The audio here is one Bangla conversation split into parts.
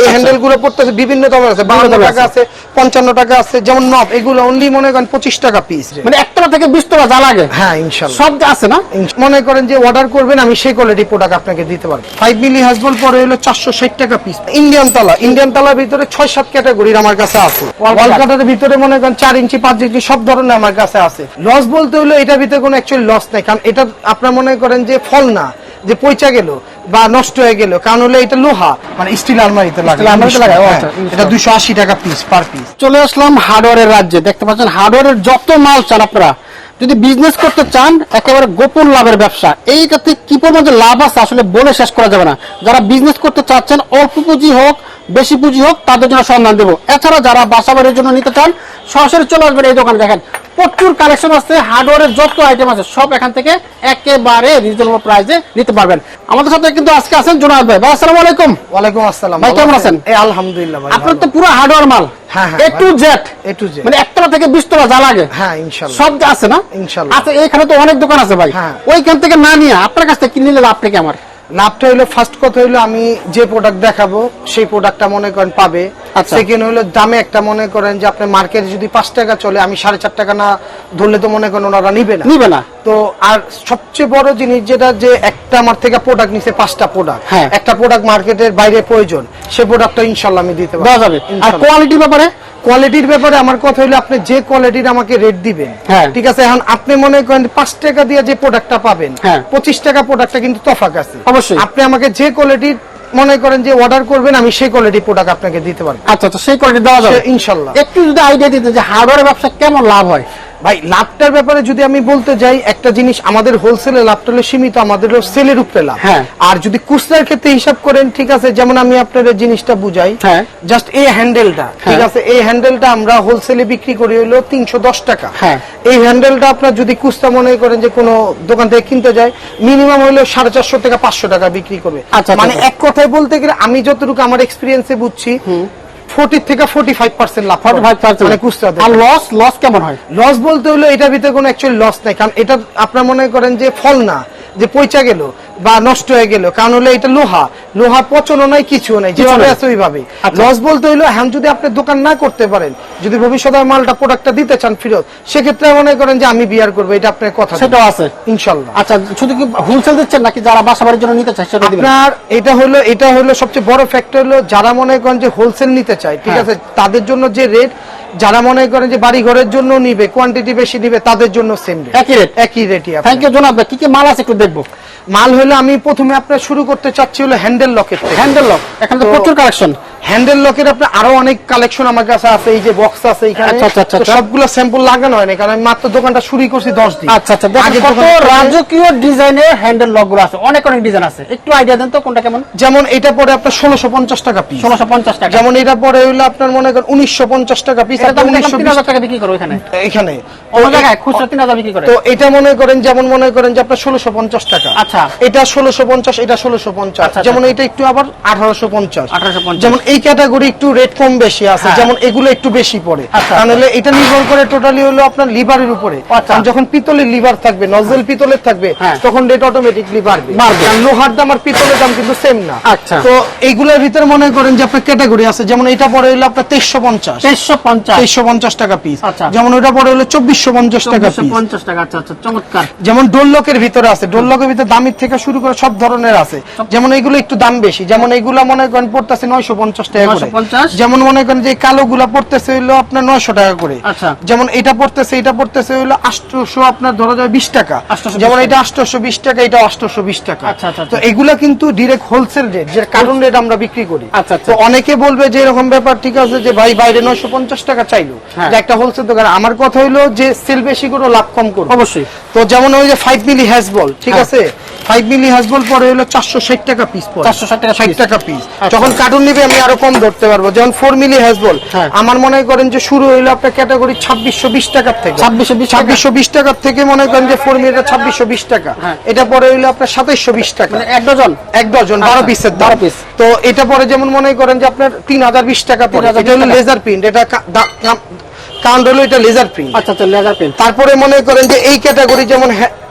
এই হ্যান্ডেলগুলো পড়তেছে বিভিন্ন দামের আছে দামের টাকা আছে। পঞ্চান্ন টাকা আছে যেমন নব এগুলো অনলি মনে করেন পঁচিশ টাকা পিস মানে একতলা থেকে বিশ তলা যা লাগে। হ্যাঁ ইনশাল্লাহ। সব আছে না? মনে করেন যে অর্ডার করবেন আমি সেই কোয়ালিটি প্রোডাক্ট আপনাকে দিতে পারব। ফাইভ মিলি হাসবল পরে হলো চারশো ষাট টাকা পিস ইন্ডিয়ান তালা ইন্ডিয়ান তালার ভিতরে ছয় সাত ক্যাটাগরির আমার কাছে আছে। ওয়াল ভিতরে মনে করেন চার ইঞ্চি পাঁচ ইঞ্চি সব ধরনের আমার কাছে আছে। লস বলতে হলো এটার ভিতরে কোনো অ্যাকচুয়ালি লস নাই কারণ এটা আপনার মনে করেন যে ফল না। যে পয়চা গেল বা নষ্ট হয়ে গেল কারণ হলো এটা লোহা মানে স্টিল আলমারিতে লাগে আলমারিতে হ্যাঁ, আচ্ছা, এটা দুশো আশি টাকা পিস পার পিস চলে আসলাম হার্ডওয়্যারের রাজ্যে। দেখতে পাচ্ছেন হার্ডওয়্যারের যত মাল চান আপনারা যদি বিজনেস করতে চান একেবারে গোপন লাভের ব্যবসা। এইটাতে কি পরিমাণ লাভ আছে আসলে বলে শেষ করা যাবে না। যারা বিজনেস করতে চাচ্ছেন অল্প পুঁজি হোক বেশি পুঁজি হোক তাদের জন্য সন্ধান দেবো। এছাড়া যারা বাসা বাড়ির জন্য নিতে চান সরাসরি চলে আসবেন এই দোকানে। দেখেন প্রচুর কালেকশন আছে হার্ডওয়্যারের যত আইটেম আছে সব এখান থেকে একেবারে রিজনেবল প্রাইসে নিতে পারবেন। আমাদের সাথে কিন্তু আজকে আছেন জোনাদ ভাই। ভাই আসসালামু আলাইকুম। ওয়ালাইকুম আসসালাম। ভাই, কেমন আছেন? এই আলহামদুলিল্লাহ ভাই আপনার তো পুরো হার্ডওয়্যার মাল। হ্যাঁ, A to Z A to Z মানে একতলা থেকে বিশ তলা যা লাগে। হ্যাঁ ইনশাল্লাহ। সব আছে না? ইনশাল্লাহ। আচ্ছা এখানে তো অনেক দোকান আছে ভাই। হ্যাঁ। ওইখান থেকে না নিয়ে আপনার কাছ থেকে কিনে নিলে লাভটা কি আমার? লাভটা হলো ফার্স্ট কথা হলো আমি যে প্রোডাক্ট দেখাবো সেই প্রোডাক্টটা মনে করেন পাবে। সেকেন্ড হলো দামে একটা মনে করেন যে আপনার মার্কেটে যদি পাঁচ টাকা চলে আমি সাড়ে চার টাকা না ধরলে তো মনে করেন ওনারা নিবে না নিবে না তো আর সবচেয়ে বড় জিনিস যেটা যে একটা আমার থেকে প্রোডাক্ট নিছে পাঁচটা প্রোডাক্ট হ্যাঁ। একটা প্রোডাক্ট মার্কেটের বাইরে প্রয়োজন সে প্রোডাক্টটা ইনশাল্লাহ আমি দিতে যাবে আর। কোয়ালিটির ব্যাপারে কোয়ালিটির ব্যাপারে আমার কথা হলো আপনি যে কোয়ালিটির আমাকে রেট দিবেন হ্যাঁ। ঠিক আছে এখন আপনি মনে করেন পাঁচ টাকা দিয়ে যে প্রোডাক্টটা পাবেন হ্যাঁ। পঁচিশ টাকা প্রোডাক্টটা কিন্তু তফাক আছে অবশ্যই। আপনি আমাকে যে কোয়ালিটির মনে করেন যে অর্ডার করবেন আমি সেই কোয়ালিটি প্রোডাক্ট আপনাকে দিতে পারব। আচ্ছা তো সেই কোয়ালিটি দেওয়া যাবে। ইনশাল্লাহ। একটু যদি আইডিয়া দিতে যে হার্ডওয়্যার ব্যবসা কেমন লাভ হয়? ভাই লাভটার ব্যাপারে যদি আমি বলতে যাই একটা জিনিস আমাদের হোলসেলে লাভটা হলো সীমিত আমাদের সেলের উপরে লাভ হ্যাঁ। আর যদি খুচরার ক্ষেত্রে হিসাব করেন ঠিক আছে যেমন আমি আপনার জিনিসটা বুঝাই হ্যাঁ। জাস্ট এই হ্যান্ডেলটা ঠিক হ্যাঁ। আছে এই হ্যান্ডেলটা আমরা হোলসেলে বিক্রি করি হলো তিনশো দশ টাকা হ্যাঁ। এই হ্যান্ডেলটা আপনার যদি কুস্তা মনে করেন যে কোনো দোকান থেকে কিনতে যায় মিনিমাম হলো সাড়ে চারশো থেকে পাঁচশো টাকা বিক্রি করবে আচ্ছা, মানে আচ্ছা। এক কথায় বলতে গেলে আমি যতটুকু আমার এক্সপিরিয়েন্সে বুঝছি ফোর্টি থেকে ফোর্টি ফাইভ পার্সেন্ট লাভ ফর্টি ফাইভ মানে কুস্তা আর লস লস কেমন হয়? লস বলতে হলো এটার ভিতরে কোনো অ্যাকচুয়ালি লস নাই। কারণ এটা আপনার মনে করেন যে ফল না। যে পয়চা গেল বা নষ্ট হয়ে গেল কারণ হলো এটা লোহা। লোহা পচনও নাই কিছু নাই যেভাবে আছে ওইভাবে। আচ্ছা। লস বলতে হলো হ্যাঁ যদি আপনি দোকান না করতে পারেন যদি ভবিষ্যতে মালটা প্রোডাক্টটা দিতে চান ফেরত সেক্ষেত্রে মনে করেন যে আমি বিয়ার করব এটা আপনার কথা। সেটাও আছে। ইনশাল্লাহ। আচ্ছা শুধু কি হোলসেল দিচ্ছেন নাকি যারা বাসা বাড়ির জন্য নিতে চায় সেটা আপনার এটা হলো এটা হলো সবচেয়ে বড় ফ্যাক্টর হলো যারা মনে করেন যে হোলসেল নিতে চায় ঠিক হ্যাঁ। আছে তাদের জন্য যে রেট যারা মনে করেন যে বাড়ি ঘরের জন্য নিবে কোয়ান্টিটি বেশি নিবে তাদের জন্য সেম একই রেট একই রেটই থ্যাংক ইউ জনাব কি কি মাল আছে একটু দেখব? মাল হলো আমি প্রথমে আপনার শুরু করতে চাচ্ছি হলো হ্যান্ডেল লকেট থেকে। হ্যান্ডেল লক এখানে তো- প্রচুর কালেকশন হ্যান্ডেল লকের আপনার আরও অনেক কালেকশন আমার কাছে আছে এই যে বক্স আছে এখানে। আচ্ছা, আচ্ছা, আচ্ছা। সবগুলো স্যাম্পল লাগানো হয় না কারণ আমি মাত্র দোকানটা শুরু করছি দশ দিন। আচ্ছা আচ্ছা কত রাজকীয় ডিজাইনের হ্যান্ডেল লকগুলো আছে অনেক অনেক ডিজাইন আছে। একটু আইডিয়া দেন তো কোনটা কেমন? যেমন এটা পরে আপনার ষোলোশো পঞ্চাশ টাকা পিস ষোলোশো পঞ্চাশ টাকা। যেমন এটা পরে আপনার মনে করেন উনিশশো পঞ্চাশ টাকা পিস এটা তো আমি দেখলাম উনিশশো তিন হাজার টাকা বিক্রি করো এখানে। এখানে। অন্য জায়গায় খুচরা তিন হাজার বিক্রি করে। তো এটা মনে করেন যেমন মনে করেন যে আপনার ষোলোশো পঞ্চাশ টাকা। আচ্ছা। এটা ষোলোশো পঞ্চাশ এটা ষোলোশো পঞ্চাশ। আচ্ছা, যেমন। এটা একটু আবার আঠারোশো পঞ্চাশ। 1850 যেমন এই ক্যাটাগরি একটু রেট কম বেশি আছে হ্যাঁ। যেমন এগুলো একটু বেশি পড়ে আচ্ছা। কারণ হলে এটা নির্ভর করে টোটালি হলো আপনার লিভারের উপরে আচ্ছা। যখন পিতলের লিভার থাকবে নজল পিতলের থাকবে হ্যাঁ। তখন রেট অটোমেটিকলি বাড়বে। লোহার দাম আর পিতলের দাম কিন্তু সেম না আচ্ছা। তো এইগুলোর ভিতরে মনে করেন যে আপনার ক্যাটাগরি আছে যেমন এটা পরে হলো আপনার তেইশশো পঞ্চাশ তেইশশো পঞ্চাশ তেইশশো পঞ্চাশ টাকা পিস আচ্ছা। যেমন ওটা পরে হলো চব্বিশশো পঞ্চাশ টাকা পিস পঞ্চাশ টাকা আচ্ছা আচ্ছা চমৎকার যেমন ডোললকের ভিতরে আছে ডোললকের ভিতরে দামের থেকে শুরু করে সব ধরনের আছে যেমন এগুলো একটু দাম বেশি যেমন এইগুলো মনে করেন পড়তেছে নয়শো পঞ্চাশ টাকা করে। যেমন মনে করেন যে কালো গুলা পড়তেছে হইল আপনার নয়শো টাকা করে। আচ্ছা। যেমন এটা পড়তেছে এটা পড়তেছে হইল আটশোশো আপনার ধরা যায় বিশ টাকা। যেমন এটা আটশোশো বিশ টাকা এটা আটশোশো বিশ টাকা। আচ্ছা, আচ্ছা, তো। এগুলা কিন্তু ডিরেক্ট হোলসেল রেট যে কার্টুন রেট আমরা বিক্রি করি। তো অনেকে বলবে যে এরকম ব্যাপার ঠিক আছে যে ভাই বাইরে নয়শো পঞ্চাশ টাকা চাইলো। হ্যাঁ। যে একটা হোলসেল দোকান। আমার কথা হইল যে সেল বেশি করে লাভ কম করব অবশ্যই। তো যেমন ওই যে ফাইভ মিলি হ্যাজবল ঠিক হ্যাঁ। আছে? ফাইভ মিলি হ্যাজবল পরে হলো চারশো ষাট টাকা পিস পড়ে। 460 টাকা ষাট টাকা পিস। যখন কার্টুন নিবে আমি আরও কম ধরতে পারব। যেমন ফোর মিলি হ্যাজবল হ্যাঁ। আমার মনে করেন যে শুরু হইল আপনার ক্যাটাগরি ছাব্বিশশো বিশ টাকার থেকে। 2620 টাকা। ছাব্বিশশো বিশ টাকার থেকে মনে করেন যে ফোর মিলিটা ছাব্বিশশো বিশ টাকা। হ্যাঁ। এটা পরে হইল আপনার সাতাইশশো বিশ টাকা। মানে এক ডজন। এক ডজন বারো আচ্ছা, পিসের 12 বারো পিস তো এটা পরে যেমন মনে করেন যে আপনার তিন হাজার বিশ টাকা পরে। এটা হলো লেজার প্রিন্ট এটা কারণ হলো এটা লেজার প্রিন্ট আচ্ছা আচ্ছা লেজার পেন তারপরে মনে করেন যে এই ক্যাটাগরি যেমন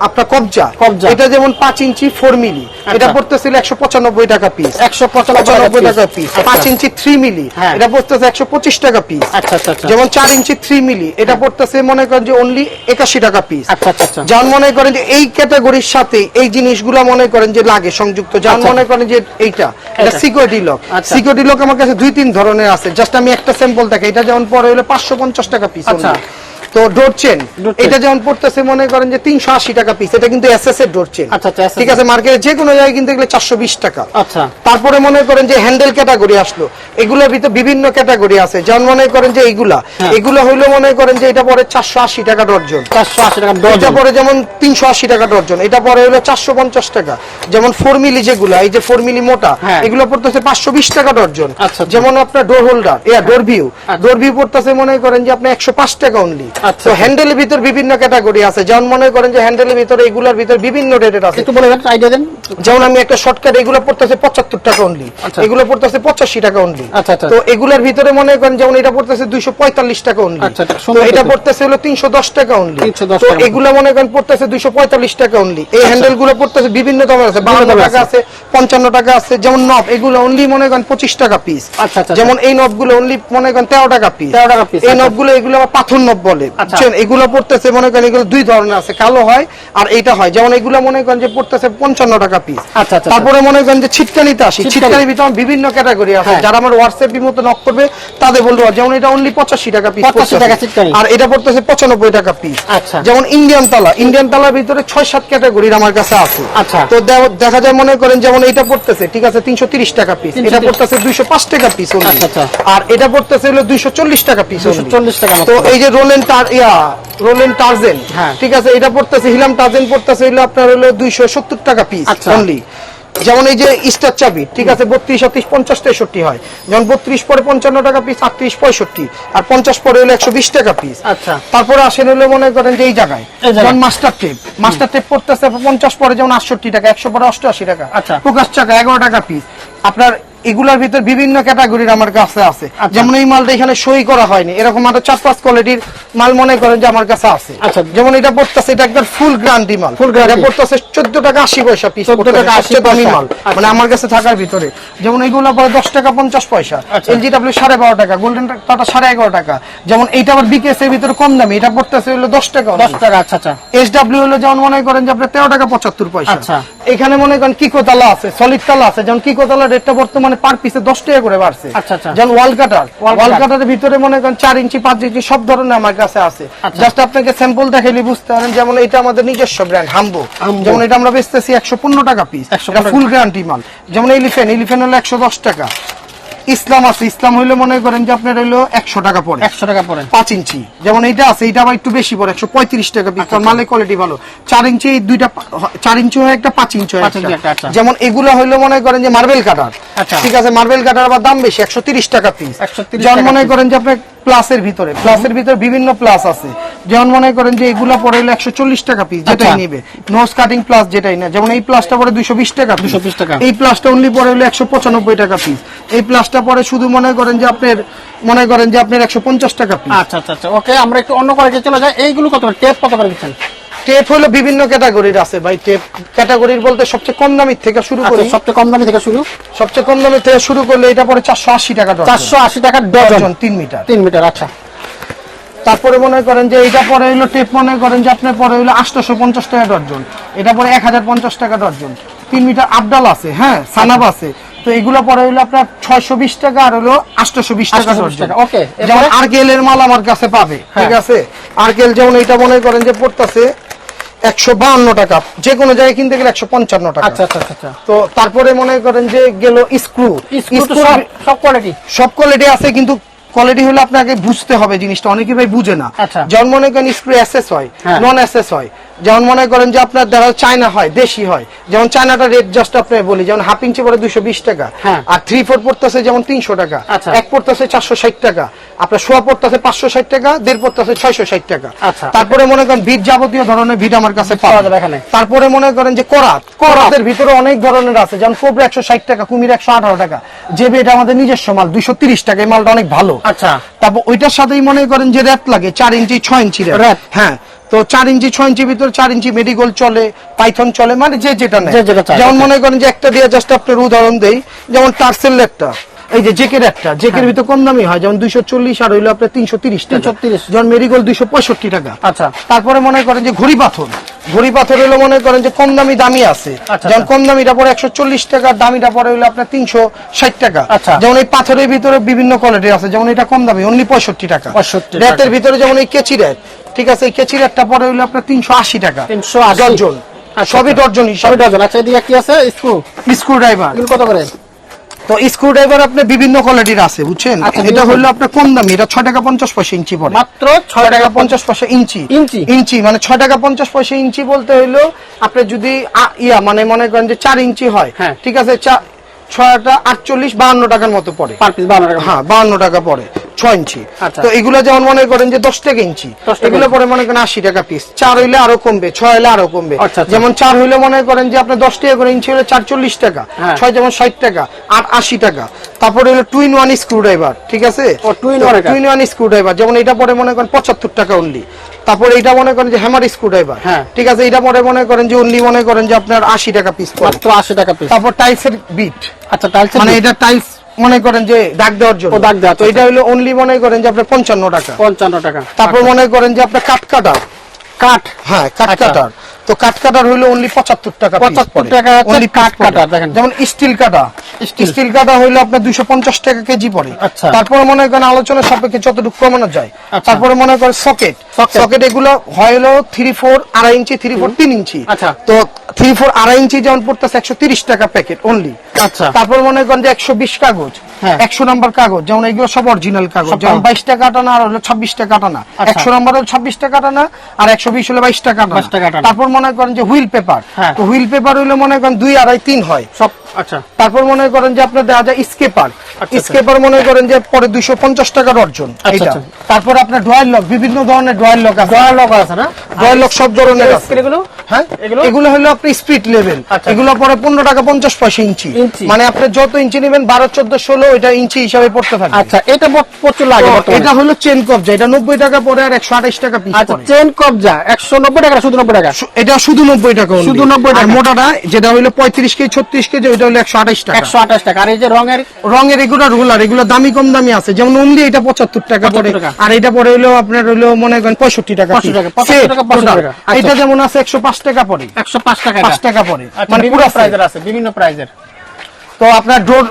আপনার কবজা। কবজা। এটা যেমন পাঁচ ইঞ্চি ফোর মিলি এটা পড়তেছিল একশো পঁচানব্বই টাকা পিস একশো পঁচানব্বই টাকা পিস পাঁচ ইঞ্চি থ্রি মিলি হ্যাঁ। এটা পড়তেছে একশো পঁচিশ টাকা পিস আচ্ছা আচ্ছা আচ্ছা। যেমন চার ইঞ্চি থ্রি মিলি এটা পড়তেছে মনে করেন যে অনলি একাশি টাকা পিস আচ্ছা আচ্ছা আচ্ছা। যার মনে করেন যে এই ক্যাটাগরির সাথে এই জিনিসগুলো মনে করেন যে লাগে সংযুক্ত। যার আচ্ছা। মনে করেন যে এইটা। এটা। সিকিউরিটি লক আচ্ছা। সিকিউরিটি লক আমার কাছে দুই তিন ধরনের আছে। জাস্ট আমি একটা স্যাম্পল দেখে এটা যেমন পরে হলো পাঁচশো পঞ্চাশ টাকা পিস আচ্ছা। তো ডোর চেন এটা যেমন পড়তেছে মনে করেন যে তিনশো আশি টাকা পিস এটা কিন্তু এসএস এর ডোর চেন আচ্ছা, আচ্ছা, SS ঠিক আছে মার্কেটে যে কোনো জায়গায় কিনতে গেলে চারশো বিশ টাকা। আচ্ছা। তারপরে মনে করেন যে হ্যান্ডেল ক্যাটাগরি আসলো। এগুলোর ভিতরে বিভিন্ন ক্যাটাগরি আছে। যেমন মনে করেন যে এইগুলা। হ্যাঁ। এগুলো হইল মনে করেন যে এটা পরে চারশো আশি টাকা ডর্জন চারশো আশি টাকা এটা পরে যেমন তিনশো আশি টাকা ডর্জন এটা পরে হলো চারশো পঞ্চাশ টাকা। যেমন ফোর মিলি যেগুলা এই যে ফোর মিলি মোটা হ্যাঁ। এগুলো পড়তেছে পাঁচশো বিশ টাকা ডর্জন আচ্ছা। যেমন আপনার ডোর হোল্ডার ইয়া ডোর ভিউ। ডোর ভিউ পড়তেছে মনে করেন যে আপনি একশো পাঁচ টাকা অনলি তো আচ্ছা। হ্যান্ডেলের ভিতর বিভিন্ন ক্যাটাগরি আছে। যেমন মনে করেন যে হ্যান্ডেলের ভিতরে এগুলার ভিতর বিভিন্ন রেটের আছে। একটু বলে আইডিয়া দেন। যেমন আমি একটা শর্টকাট এগুলো পড়তেছে পঁচাত্তর টাকা অনলি আচ্ছা। এগুলো পড়তেছে পঁচাশি টাকা অনলি আচ্ছা, আচ্ছা। তো এগুলোর ভিতরে মনে করেন যেমন এটা পড়তেছে দুইশো পঁয়তাল্লিশ টাকা অনলি আচ্ছা, এটা তো এটা পড়তেছে হলো তিনশো দশ টাকা অনলি তো এগুলো মনে করেন পড়তেছে দুইশো পঁয়তাল্লিশ টাকা অনলি এই হ্যান্ডেলগুলো পড়তেছে বিভিন্ন দামের আছে। বাহান্ন দামের টাকা আছে। পঞ্চান্ন টাকা আছে। যেমন নব এগুলো অনলি মনে করেন পঁচিশ টাকা পিস আচ্ছা, আচ্ছা, যেমন এই নবগুলো অনলি মনে করেন তেরো টাকা পিস 13 টাকা piece, এই আচ্ছা। নবগুলো এগুলো আবার পাথর নব বলে। আচ্ছা। বুঝছেন? এগুলো পড়তেছে মনে করেন এগুলো দুই ধরনের আছে কালো হয় আর এইটা হয়। যেমন এগুলো মনে করেন যে পড়তেছে পঞ্চান্ন টাকা পিস আচ্ছা, আচ্ছা, তারপরে মনে করেন যে ছিটকানিতে আসি। ছিটকানি। ছিটকানির ভিতরে বিভিন্ন ক্যাটাগরি আছে। হ্যাঁ। যারা আমার হোয়াটসঅ্যাপ মতো নক করবে তাদের বলব যেমন এটা অনলি পঁচাশি টাকা পিস 85 টাকা ছিটকানি। আর এটা পড়তেছে পঁচানব্বই টাকা পিস আচ্ছা। যেমন ইন্ডিয়ান তালা। ইন্ডিয়ান তালার ভিতরে ছয় সাত ক্যাটাগরির আমার কাছে আছে। আচ্ছা। তো দেখা যায় মনে করেন যেমন এটা পড়তেছে ঠিক আছে তিনশো তিরিশ টাকা পিস এটা পড়তেছে দুইশো পাঁচ টাকা পিস আচ্ছা, আচ্ছা। আর এটা পড়তেছে হলো দুইশো চল্লিশ টাকা পিস 240 টাকা তো এই যে রোলেন টার ইয়া রোলেন টার্জেন হ্যাঁ। ঠিক আছে এটা পড়তেছে হিলাম টার্জেন পড়তেছে হলো আপনার হলো দুইশো সত্তর টাকা পিস আচ্ছা। অনলি যেমন এই যে স্টার চাবি ঠিক আছে বত্রিশ আটত্রিশ পঞ্চাশ তেষট্টি হয় যেমন বত্রিশ পরে পঞ্চান্ন টাকা পিস আটত্রিশ পঁয়ষট্টি আর পঞ্চাশ পরে হলো একশো বিশ টাকা পিস আচ্ছা। তারপরে আসেন হলো মনে করেন যে এই জায়গায় এই জায়গায়। যেমন মাস্টার টেপ মাস্টার টেপ পড়তেছে পঞ্চাশ পরে যেমন আটষট্টি টাকা একশো পরে অষ্টআশি টাকা আচ্ছা। প্রকাশ টাকা এগারো টাকা পিস আপনার এগুলার ভিতর বিভিন্ন ক্যাটাগরির আমার কাছে আছে আচ্ছা। যেমন এই মালটা এখানে সই করা হয়নি এরকম আরও চার পাঁচ কোয়ালিটির মাল মনে করেন যে আমার কাছে আছে আচ্ছা। যেমন এটা পড়তেছে এটা একবার ফুল গ্রান্টি মাল guarantee। এটা পড়তেছে চোদ্দ টাকা আশি পয়সা পিস 14 টাকা 80 দামি মাল আচ্ছা। মানে আমার কাছে থাকার ভিতরে যেমন এইগুলো পরে দশ টাকা পঞ্চাশ পয়সা আচ্ছা। এলজি ডাব্লিউ সাড়ে বারো টাকা গোল্ডেন টাটা সাড়ে এগারো টাকা যেমন এইটা আবার বিকেএস এর ভিতরে কম দামি এটা পড়তেছে হলো দশ টাকা দশ টাকা আচ্ছা আচ্ছা এস ডাব্লিউ হলো যেমন মনে করেন যে আপনার তেরো টাকা পঁচাত্তর পয়সা আচ্ছা। এখানে মনে করেন কিকো তালা আছে সলিড তালা আছে যেমন কিকো তালা রেটটা বর্তমানে পার পিসে দশ টাকা করে বাড়ছে। আচ্ছা, আচ্ছা। যেমন ওয়াল কাটার ওয়াল কাটারের ভিতরে মনে করেন চার ইঞ্চি পাঁচ ইঞ্চি সব ধরনের আমার কাছে আছে। আচ্ছা। জাস্ট আপনাকে স্যাম্পল দেখাইলে বুঝতে পারেন যেমন এটা আমাদের নিজস্ব ব্র্যান্ড হাম্বো যেমন এটা আমরা বেচতেছি একশো পনেরো টাকা পিস 115 ফুল গ্যারান্টি মাল। যেমন এলিফেন্ট এলিফেন হলো একশো দশ টাকা। ইসলাম আছে ইসলাম হইলে মনে করেন যে আপনার হইল একশো টাকা পড়ে একশো টাকা পরে। পাঁচ ইঞ্চি। যেমন এইটা আছে এইটা আবার একটু বেশি পরে একশো পঁয়ত্রিশ টাকা পিস। কারণ মালের কোয়ালিটি ভালো। চার ইঞ্চি এই দুইটা চার ইঞ্চি হয় একটা পাঁচ ইঞ্চি হয় আচ্ছা। যেমন এগুলো হইল মনে করেন যে মার্বেল কাটার আচ্ছা। ঠিক আছে মার্বেল কাটার আবার দাম বেশি একশো তিরিশ টাকা পিস 130 যেমন মনে করেন যে আপনার প্লাসের ভিতরে প্লাসের ভিতরে বিভিন্ন প্লাস আছে। যেমন মনে করেন যে এগুলা পরে হলো একশো চল্লিশ টাকা পিস যেটাই আচ্ছা। নিবে। নোজ কাটিং প্লাস যেটাই না যেমন এই প্লাসটা পরে দুইশো বিশ টাকা দুশো বিশ টাকা। এই প্লাসটা অনলি পরে হলো একশো পঁচানব্বই টাকা পিস এই প্লাসটা পরে শুধু মনে করেন যে আপনার মনে করেন যে আপনার একশো পঞ্চাশ টাকা পিস আচ্ছা আচ্ছা আচ্ছা। ওকে আমরা একটু অন্য কোয়ালিটি চলে যাই। এইগুলো কত টেপ কত করে দিচ্ছেন? টেপ হলো বিভিন্ন ক্যাটাগরির আছে ভাই টেপ ক্যাটাগরির বলতে সবচেয়ে কম দামির থেকে শুরু করি। আচ্ছা সবচেয়ে কম দামি থেকে শুরু? সবচেয়ে কম দামের থেকে শুরু করলে এটা পরে চারশো আশি টাকা ডজন। চারশো আশি টাকা ডজন। ডজন তিন মিটার। তিন মিটার আচ্ছা। তারপরে মনে করেন যে এটা পরে হলো টেপ মনে করেন যে আপনার পরে হলো আটশোশো পঞ্চাশ টাকা ডজন। এটা পরে এক হাজার পঞ্চাশ টাকা ডজন। তিন মিটার আপডাল আছে হ্যাঁ সানাব আছে। তো এগুলো পরে হলো আপনার ছয়শো বিশ টাকা আর হলো আটশোশো বিশ টাকা 820 ডজন। টাকা, okay, এরপরে? যেমন আরকেল এর মাল আমার কাছে পাবে ঠিক হ্যাঁ। আছে? আরকেল যেমন এটা মনে করেন যে পড়তেছে একশো বাহান্ন টাকা। যে কোনো জায়গায় কিনতে গেলে একশো পঞ্চান্ন টাকা। আচ্ছা আচ্ছা আচ্ছা তো তারপরে মনে করেন যে গেল স্ক্রু। স্ক্রু সব কোয়ালিটি সব কোয়ালিটি আছে কিন্তু কোয়ালিটি হলে আপনাকে বুঝতে হবে জিনিসটা। অনেকে ভাই বুঝে না। যেমন মনে করেন স্ক্রু এসএস হয় নন নন এসএস হয়। যেমন মনে করেন যে আপনার যাচ্ছে চায়না হয় দেশি হয়। যেমন চায়নাটা রেট জাস্ট আপনি বলি যেমন হাফ ইঞ্চি পরে দুশো বিশ টাকা। হ্যাঁ। আর থ্রি ফোর পড়তেছে যেমন তিনশো টাকা। আচ্ছা। এক পড়তেছে চারশো ষাট টাকা। আপনার সোয়া পড়তেছে পাঁচশো ষাট টাকা দেড় পড়তেছে ছয়শো ষাট টাকা। আচ্ছা। তারপরে মনে করেন ভিট যাবতীয় ধরনের ভিট আমার কাছে পাওয়া যাবে এখানে। তারপরে মনে করেন যে করাত। করাতের ভিতরে অনেক ধরনের আছে। যেমন কোবরা একশো ষাট টাকা কুমির একশো আঠারো টাকা। যে এটা আমাদের নিজস্ব মাল দুইশো তিরিশ টাকা এই মালটা অনেক ভালো। আচ্ছা। তারপর ওইটার সাথেই মনে করেন যে র্যাপ লাগে চার ইঞ্চি ছয় ইঞ্চি হ্যাঁ। তো চার ইঞ্চি ছয় ইঞ্চি ভিতরে চার ইঞ্চি মেডিকেল চলে পাইথন চলে মানে যে যেটা নেয় যেমন মনে করেন যে একটা দিয়ে জাস্ট আপনার উদাহরণ দেই যেমন টার্সেল একটা এই যে জেকের একটা জেকের হ্যাঁ। ভিতরে কম দামি হয় যেমন দুইশো চল্লিশ আর হইল আপনার তিনশো তিরিশ টাকা 330 যেমন মেডিকেল দুইশো পঁয়ষট্টি টাকা আচ্ছা। তারপরে মনে করেন যে ঘড়ি পাথর ঘড়ি পাথর হলো মনে করেন যে কম দামি দামি আছে আচ্ছা, যেমন। কম দামিটা পরে একশো চল্লিশ টাকা দামিটা পরে হইল আপনার তিনশো ষাট টাকা আচ্ছা। যেমন এই পাথরের ভিতরে বিভিন্ন কোয়ালিটি আছে যেমন এটা কম দামি অনলি পঁয়ষট্টি টাকা 65 টাকা। ভিতরে যেমন এই কেচি রেত ঠিক আছে এই রেতটা পরে হলো আপনার তিনশো আশি টাকা। 380 ডর্জন আচ্ছা, সবই আচ্ছা। সবই ডজন আচ্ছা এদিকে কি আছে? স্ক্রু। স্ক্রু ড্রাইভার কত করে? তো স্ক্রু ড্রাইভার বিভিন্ন কোয়ালিটির আছে বুঝছেন? আচ্ছা, এটা হলো আপনার কম দামি এটা ছয় টাকা পঞ্চাশ পয়সা ইঞ্চি পড়ে। মাত্র ছয় টাকা পঞ্চাশ পয়সা ইঞ্চি। ইঞ্চি? ইঞ্চি মানে ছয় টাকা পঞ্চাশ পয়সা ইঞ্চি বলতে হইল আপনি যদি ইয়া মানে মনে করেন যে চার ইঞ্চি হয় হ্যাঁ। ঠিক আছে ছয়টা আটচল্লিশ বাহান্ন টাকার মতো পড়ে। পার পিস বান্ন টাকা। হ্যাঁ বাহান্ন টাকা পড়ে। ছয় ইঞ্চি। আচ্ছা। তো এগুলো যেমন মনে করেন যে দশ টাকা ইঞ্চি এগুলো পরে মনে করেন আশি টাকা পিস চার হইলে আরও কমবে ছয় হইলে আরও কমবে। আচ্ছা, আচ্ছা। যেমন চার হইলে মনে করেন যে আপনার দশ টাকা করে ইঞ্চি হলে চার চল্লিশ টাকা হ্যাঁ। ছয় যেমন ষাট টাকা আট আশি টাকা। তারপরে হলো টুইন ওয়ান স্ক্রু ড্রাইভার ঠিক আছে। টুইন ওয়ান স্ক্রু ড্রাইভার যেমন এটা পরে মনে করেন পঁচাত্তর টাকা অনলি তারপরে এটা মনে করেন যে হ্যামার স্ক্রু ড্রাইভার। ঠিক আছে? এটা পরে মনে করেন যে অনলি মনে করেন যে আপনার আশি টাকা পিস মাত্র আশি টাকা পিস তারপর টাইলসের বিট আচ্ছা টাইলস মানে এটা টাইলস মনে করেন যে দাগ দেওয়ার জন্য। দাগ দেওয়া, তো এটা হলো অনলি মনে করেন যে আপনার পঞ্চান্ন টাকা। পঞ্চান্ন টাকা। তারপর মনে করেন যে আপনার কাঠ কাটার। কাঠ? হ্যাঁ কাঠ আচ্ছা। কাটার। তো কাঠ কাটার হইল অনলি পঁচাত্তর টাকা 75 টাকা Only কাঠ piece পড়ে। কাটা, দেখেন। যেমন স্টিল কাটা। স্টিল কাটা হইল আপনার দুইশো পঞ্চাশ টাকা কেজি পড়ে। আচ্ছা। তারপরে মনে করেন আলোচনা সাপেক্ষে যতটুকু কমানো যায়। আচ্ছা। তারপরে মনে করেন সকেট সকেট এগুলো হলো থ্রি ফোর আড়াই ইঞ্চি থ্রি ফোর তিন ইঞ্চি। আচ্ছা। তো থ্রি ফোর আড়াই ইঞ্চি যেমন পড়তেছে একশো তিরিশ টাকা প্যাকেট অনলি আচ্ছা। তারপর মনে করেন যে একশো বিশ কাগজ হ্যাঁ। একশো নাম্বার কাগজ যেমন এগুলো সব অরিজিনাল কাগজ যেমন কাগজ। বাইশ টাকা আর হলো ছাব্বিশ টাকা আটানা আচ্ছা। একশো নাম্বার হলো ছাব্বিশ টাকা আটানা আর একশো বিশ হলো বাইশ টাকা 22 টাকা আটানা আটানা। তারপর মনে করেন যে হুইল পেপার হ্যাঁ। তো হুইল পেপার হইলে মনে করেন দুই আড়াই তিন হয় সব আচ্ছা তারপর মনে করেন যে আপনার দেওয়া যায় স্কেপার আচ্ছা। স্কেপার মনে করেন যে পরে দুইশো পঞ্চাশ টাকার অর্জন আচ্ছা, এটা আচ্ছা। তারপর আপনার ড্রয়ার লক বিভিন্ন ধরনের ড্রয়ার লক আছে ডয়ার লক আছে না ড্রয়ার লক সব ধরনের এগুলো হ্যাঁ এগুলো? হলো আপনি স্পিড লেভেল আচ্ছা। এগুলো পরে পনেরো টাকা পঞ্চাশ পয়সা ইঞ্চি ইঞ্চি। মানে আপনি যত ইঞ্চি নেবেন বারো চোদ্দ ষোলো এটা ইঞ্চি হিসাবে পড়তে থাকবে। আচ্ছা এটা প্রচুর লাগে এটা হলো চেন কবজা এটা নব্বই টাকা পরে আর একশো আঠাশ টাকা পিস আচ্ছা চেন কবজা একশো নব্বই টাকা শুধু নব্বই টাকা? এটা শুধু নব্বই টাকা শুধু 90 আর টাকা। মোটাটা যেটা হলো পঁয়ত্রিশ কেজি ছত্রিশ কেজি ওইটা হলো একশো আঠাশ টাকা। একশো আঠাশ টাকা। আর এই যে রঙের? রঙের এগুলো রোলার এগুলো দামি কম দামি আছে। যেমন অনলি এটা পঁচাত্তর টাকা 75 পড়ে আর এটা পরে হলো আপনার হলো মনে করেন পঁয়ষট্টি টাকা 65 টাকা, piece। 75 Set, টাকা, 65 total। টাকা। আচ্ছা। এটা যেমন আছে একশো পাঁচ টাকা পড়ে। একশো পাঁচ টাকা পাঁচ টাকা পড়ে। আচ্ছা, মানে পুরো প্রাইজের আছে বিভিন্ন প্রাইজের তো আপনার ডোর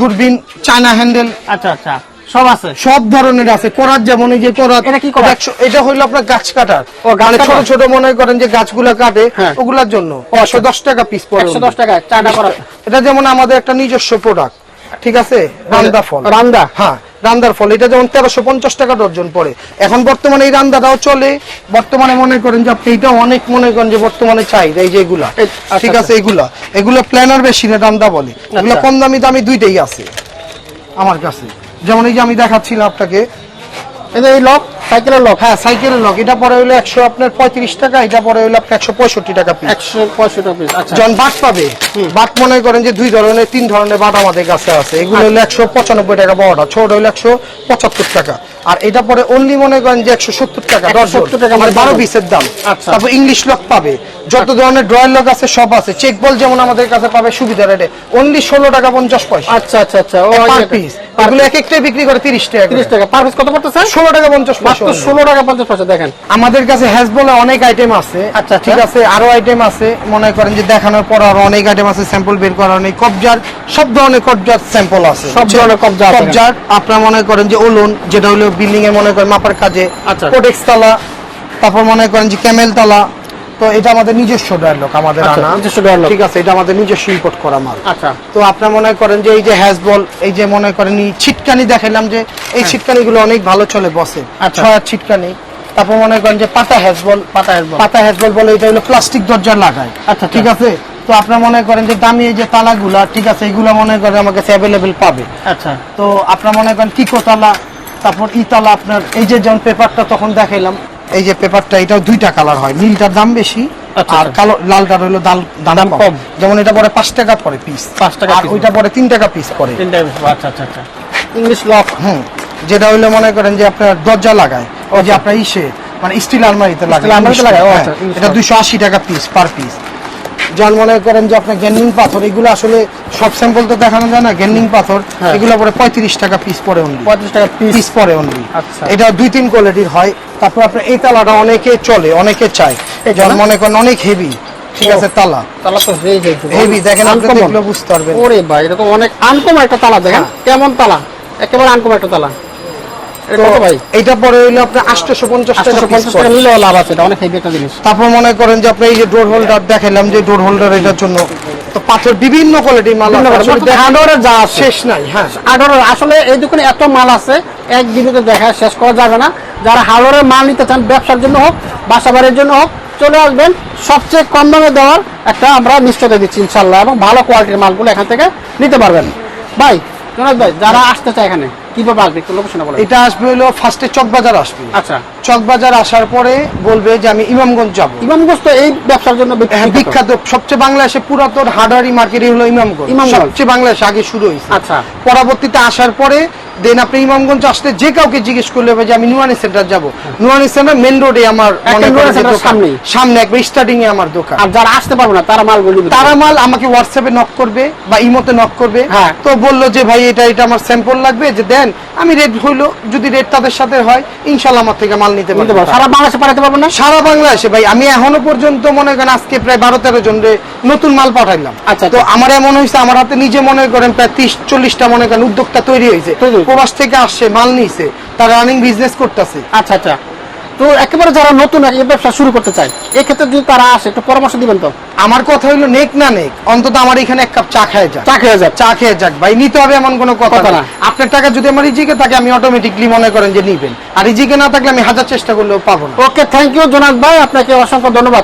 দূরবীন চায়না হ্যান্ডেল। আচ্ছা আচ্ছা। সব আছে? সব ধরনের আছে। করাত যেমন এই যে করাত এটা কি করাত? এটা হইল আপনার গাছ কাটার। মানে ছোট ছোট মনে করেন যে গাছগুলা কাটে হ্যাঁ। ওগুলার জন্য। একশো দশ টাকা পিস পড়ে একশো দশ টাকা চারটা করা এটা যেমন আমাদের একটা নিজস্ব প্রোডাক্ট ঠিক আছে? রান্দা ফল। রান্দা? হ্যাঁ। রান্দার ফল এটা যেমন তেরোশো পঞ্চাশ টাকা ডর্জন পড়ে। এখন বর্তমানে এই রান্দাটাও চলে। বর্তমানে মনে করেন যে আপনি এটা অনেক মনে করেন যে বর্তমানে চাহিদা এই যে এগুলা। আচ্ছা, ঠিক আছে আচ্ছা। এগুলা। এগুলো প্ল্যানার বেশি না রান্দা বলে। এগুলো আচ্ছা। কম দামি দামি দুইটাই আছে। আমার কাছে। যেমন এই যে আমি দেখাচ্ছিলাম আপনাকে। এই লক সাইকেলের লক? হ্যাঁ সাইকেলের লক। এটা পরে হইল একশো আপনার পঁয়ত্রিশ টাকা এটা পরে হইল আপনার একশো পঁয়ষট্টি টাকা পিস একশো পঁয়ষট্টি পিস আচ্ছা। যখন বাট পাবে? বাট মনে করেন যে দুই ধরনের তিন ধরনের বাট আমাদের কাছে আছে। এগুলো হলো একশো পঁচানব্বই টাকা বড়টা ছোট হলো একশো পঁচাত্তর টাকা। আর এটা পরে অনলি মনে করেন যে একশো সত্তর টাকা 170 টাকা মানে বারো। পিসের দাম। আচ্ছা। তারপর ইংলিশ লক পাবে। যত ধরনের ড্রয়ার লক আছে সব আছে। চেক বল যেমন আমাদের কাছে পাবে সুবিধা রেটে অনলি ষোলো টাকা পঞ্চাশ পয়সা। আচ্ছা আচ্ছা আচ্ছা। পার পিস এগুলো এক একটাই বিক্রি করে তিরিশ টাকা তিরিশ টাকা। পার পিস কত পড়তেছে? ষোলো টাকা পঞ্চাশ পয়সা ষোলো টাকা পঞ্চাশ পয়সা দেখেন। আমাদের কাছে হ্যাজ বলে অনেক আইটেম আছে। আচ্ছা, আচ্ছা। ঠিক আছে আরও আইটেম আছে। মনে করেন যে দেখানোর পর আরও অনেক আইটেম আছে স্যাম্পল বের করার নেই কবজার সব ধরনের কবজার স্যাম্পল আছে। সব ধরনের কবজা আছে। কবজার আপনার মনে করেন যে ওলন যেটা হলো বিল্ডিং এ মনে করেন মাপার কাজে আচ্ছা। কোটেক্স তালা তারপর মনে করেন যে ক্যামেল তালা তো এটা আমাদের নিজস্ব ডায়লগ আমাদের আচ্ছা, আনা ঠিক আছে এটা আমাদের নিজস্ব ইম্পোর্ট করা মাল আচ্ছা তো আপনার মনে করেন যে এই যে হ্যাজবল এই যে মনে করেন ছিটকানি দেখালাম যে এই ছিটকানি গুলো অনেক ভালো চলে বসে হ্যাঁ। আচ্ছা। ছয় ছিটকানি তারপর মনে করেন যে পাতা হ্যাজবল পাতা হ্যাজবল। পাতা হ্যাজবল বলে এটা হলো প্লাস্টিক দরজা লাগায় আচ্ছা, আচ্ছা। ঠিক আছে তো আপনার মনে করেন যে দামি এই যে তালাগুলা ঠিক আছে এগুলো মনে করেন আমার কাছে অ্যাভেলেবেল পাবে আচ্ছা তো আপনার মনে করেন কিকো তালা তারপর ইতালা আপনার এই যে যেমন পেপারটা তখন দেখাইলাম এই যে পেপারটা এটাও দুইটা কালার হয়। নীলটার দাম বেশি আচ্ছা, আর আচ্ছা। কালো লালটার হলো দাম দাম কম। যেমন এটা পরে পাঁচ টাকা পরে পিস পাঁচ টাকা আর ওইটা পরে তিন টাকা পিস পরে। আচ্ছা আচ্ছা আচ্ছা। ইংলিশ লক হুম। যেটা হইল মনে করেন যে আপনার দরজা লাগায় ওই যে আপনার ইসে মানে স্টিল আলমারিতে লাগায়। আলমারিতে লাগায়, ও হ্যাঁ, আচ্ছা, এটা দুইশো আশি টাকা পিস পার পিস যার মনে করেন যে আপনার গেন্ডিং পাথর এগুলো আসলে সব স্যাম্পল তো দেখানো যায় না গেন্ডিং পাথর হ্যাঁ। এগুলো পরে পঁয়ত্রিশ টাকা পিস পরে অনলি পঁয়ত্রিশ টাকা পিস পরে অনলি আচ্ছা। এটা দুই তিন কোয়ালিটির হয়। তারপর আপনার এই তালাটা অনেকে চলে অনেকে চায়। যার মনে করেন অনেক হেভি ঠিক আছে তালা। তালা তো হেভি দেখেন আপনি দেখলে বুঝতে পারবেন। ওরে ভাই এটা তো অনেক আনকমন একটা তালা দেখেন? হ্যাঁ। কেমন তালা? একেবারে আনকমন একটা তালা। এটা কত ভাই? এটা পরে হইল আপনার আটশোশো পঞ্চাশ টাকা আটশো পিস পঞ্চাশ টাকা নিলেও লাভ আছে এটা অনেক হেভি একটা জিনিস। তারপর মনে করেন যে আপনি এই যে ডোর হোল্ডার দেখালাম যে ডোর হোল্ডার এটার জন্য। তো পাথর বিভিন্ন কোয়ালিটির মাল আছে। দেখা- যা শেষ নাই হ্যাঁ। হার্ডওয়ারের আসলে এই দোকানে এত মাল আছে এক ভিডিওতে দেখা শেষ করা যাবে না। যারা হার্ডওয়ারের মাল নিতে চান ব্যবসার জন্য হোক বাসা বাড়ির জন্য হোক চলে আসবেন। সবচেয়ে কম দামে দেওয়ার একটা আমরা নিশ্চয়তা দিচ্ছি ইনশাল্লাহ এবং ভালো কোয়ালিটির মালগুলো এখান থেকে নিতে পারবেন। ভাই ভাই যারা আসতে চায় এখানে কীভাবে আসবে একটু লোকেশন বলে এটা আসবে হলো ফার্স্টে চকবাজার আসবে। আচ্ছা। চকবাজার আসার পরে বলবে যে আমি ইমামগঞ্জ যাব। ইমামগঞ্জ তো এই ব্যবসার জন্য হ্যাঁ বিখ্যাত। বিখ্যাত সবচেয়ে বাংলাদেশে পুরাতন হার্ডওয়ারি মার্কেটই হলো ইমামগঞ্জ। ইমামগঞ্জ। সবচেয়ে বাংলাদেশে আগে শুরু হয়েছে। আচ্ছা। পরবর্তীতে আসার পরে দেন আপনি ইমামগঞ্জ আসলে যে কাউকে জিজ্ঞেস করলে হবে যে আমি নুয়ানি সেন্টার যাব নুয়ানি সেন্টার মেন রোডে আমার মনে। সামনেই। সামনে একবার স্টার্টিং এ আমার দোকান আর যারা আসতে পারবে না তারা মালগুলো নিবে তারা মাল আমাকে হোয়াটসঅ্যাপে নক করবে বা ইমোতে নক করবে হ্যাঁ। তো বলল যে ভাই এটা এটা আমার স্যাম্পল লাগবে যে দেন আমি রেট হইল যদি রেট তাদের সাথে হয় ইনশাল্লাহ আমার থেকে মাল নিতে পারব সারা বাংলাদেশে পাঠাতে পারব না সারা বাংলাদেশে ভাই আমি এখনও পর্যন্ত মনে করেন আজকে প্রায় বারো তেরো জন রে নতুন মাল পাঠাইলাম আচ্ছা, তো আচ্ছা। আমার এমন হয়েছে আমার হাতে নিজে মনে করেন প্রায় ত্রিশ চল্লিশটা মনে করেন উদ্যোক্তা তৈরি হয়েছে। প্রবাস থেকে আসছে মাল নিছে তারা রানিং বিজনেস করতেছে। আচ্ছা আচ্ছা। তো একেবারে যারা নতুন এই ব্যবসা শুরু করতে চায় এক্ষেত্রে যদি তারা আসে একটু পরামর্শ দিবেন তো? আমার কথা হইল নেক না নেক অন্তত আমার এখানে এক কাপ চা খায় যাক। চা খেয়ে যাক। চা খেয়ে যাক। ভাই নিতে হবে এমন কোনো কথা না। আপনার টাকা যদি আমার ইজিকে থাকে আমি অটোমেটিকলি মনে করেন যে নিবেন। আর ইজিকে না থাকলে আমি হাজার চেষ্টা করলেও পাবো না। ওকে থ্যাংক ইউ জোনাক ভাই। আপনাকে অসংখ্য ধন্যবাদ।